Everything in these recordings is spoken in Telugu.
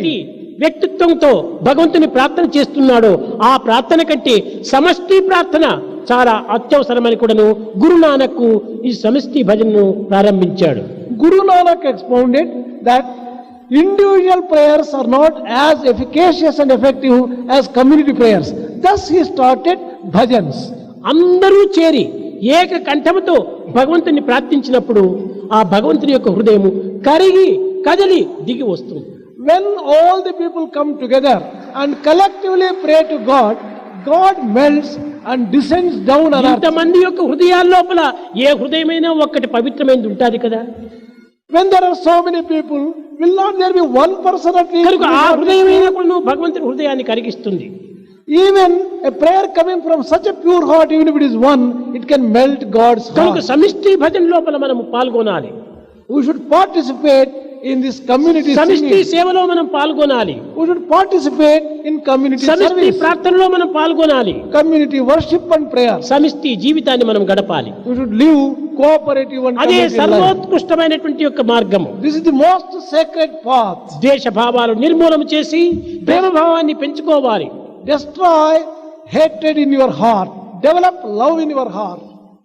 వ్యక్తి వ్యక్తిత్వంతో భగవంతుని ప్రార్థన చేస్తున్నాడో ఆ ప్రార్థన కంటే సమష్టి ప్రార్థన చాలా అత్యవసరమని కూడాను గురునానక్ ఈ సమష్టి భజనను ప్రారంభించాడు Nanak expounded that individual prayers are not as efficacious and effective as community prayers. Thus he started bhajans. అందరూ చేరి ఏక కంఠముతో భగవంతుని ప్రార్థించినప్పుడు ఆ భగవంతుని యొక్క హృదయము కరిగి కదిలి దిగి వస్తుంది When all the people come together and collectively pray to God, God melts and descends down on earth. ఇంతమంది యొక్క హృదయాల లోపల ఏ హృదయమైనా ఒక్కటి పవిత్రమైనది ఉంటుంది కదా When there are so many people, will not there be one person at least? కనుక who ఆ హృదయమైనా కూడా నువ్వు భగవంతుని హృదయాన్ని కరిగిస్తుంది Even a prayer coming from such a pure heart, even if it is one, it can melt God's కనుక. సమిష్టి భజన లోపల మనము పాల్గొనాలి We should participate in this community సమిష్టి. సేవలో మనం పాల్గొనాలి We should participate in community సమిష్టి ప్రార్థనలో మనం పాల్గొనాలి community worship and prayer. సమిష్టి జీవితాన్ని మనం గడపాలి We should live cooperative and అదే. సర్వోత్కృష్టమైనటువంటి యొక్క మార్గము This is the most sacred path. ద్వేష భావాలు నిర్మూలన చేసి ప్రేమ భావాన్ని పెంచుకోవాలి Destroy hatred in your heart. Develop love in your heart.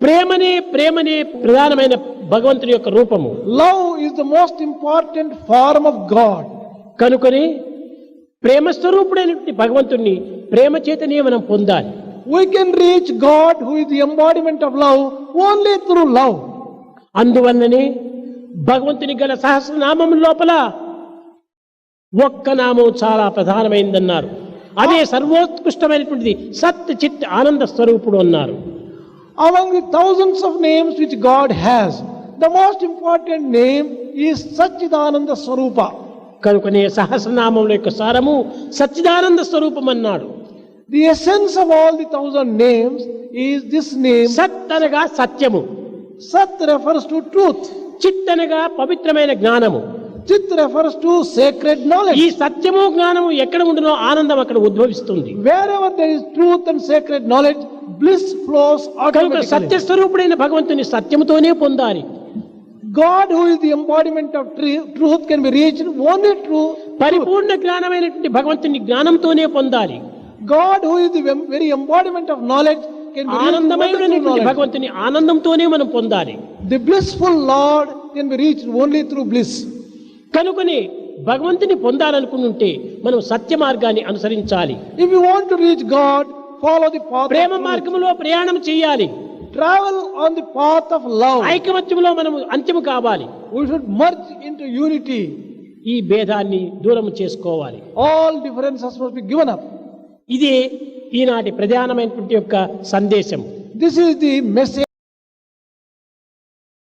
ప్రేమనే ప్రేమనే ప్రధానమైన భగవంతుని యొక్క రూపము Love is the most important form of God. కనుకనే ప్రేమ స్వరూపుడైనటువంటి భగవంతుణ్ణి ప్రేమ చేతనే మనం పొందాలి We can reach God, who is the embodiment of love, only through love. అందువల్లనే భగవంతుని గల సహస్రనామం లోపల ఒక్క నామం చాలా ప్రధానమైందన్నారు అదే సర్వోత్కృష్టమైనటువంటిది సత్ చిత్ ఆనంద స్వరూపుడు అన్నారు Among the thousands of names which God has, the most important name is Satchidananda Swarupa. కనుకనే సహస్రనామముల యొక్క సారము సచ్చిదానంద స్వరూపం అన్నాడు The essence of all the thousand names is this name. సత్ అనగా సత్యము Sat refers to truth. చిత్ అనగా పవిత్రమైన జ్ఞానము Chit refers to sacred ఈ knowledge. సత్యము జ్ఞానము ఎక్కడ ఉండునో ఆనందం అక్కడ ఉద్భవిస్తుంది Wherever there is truth and sacred knowledge, bliss flows కనుక సత్య స్వరూపుడైన భగవంతుని సత్యంతోనే పొందాలి. God who is the embodiment of true truth can be reach only through పరిపూర్ణ జ్ఞానమైనటువంటి భగవంతుని జ్ఞానంతోనే పొందాలి. God who is the very embodiment of knowledge భగవంతుని ఆనందంతోనే మనం పొందాలి. The blissful lord can be reach only through bliss కనుకొని భగవంతుని పొందాలనుకుంటుంటే మనం సత్య మార్గాన్ని అనుసరించాలి. If you want to reach God follow the path ప్రేమ. మార్గంలో ప్రయాణం చేయాలి Travel on the path of love. ఐకమత్యంలో మనం అంత్యము కావాలి We should merge into unity. ఈ భేదాన్ని దూరం చేసుకోవాలి All differences must be given up. ఇదే ఈనాటి ప్రధానమైనటువంటి యొక్క సందేశం This is the message.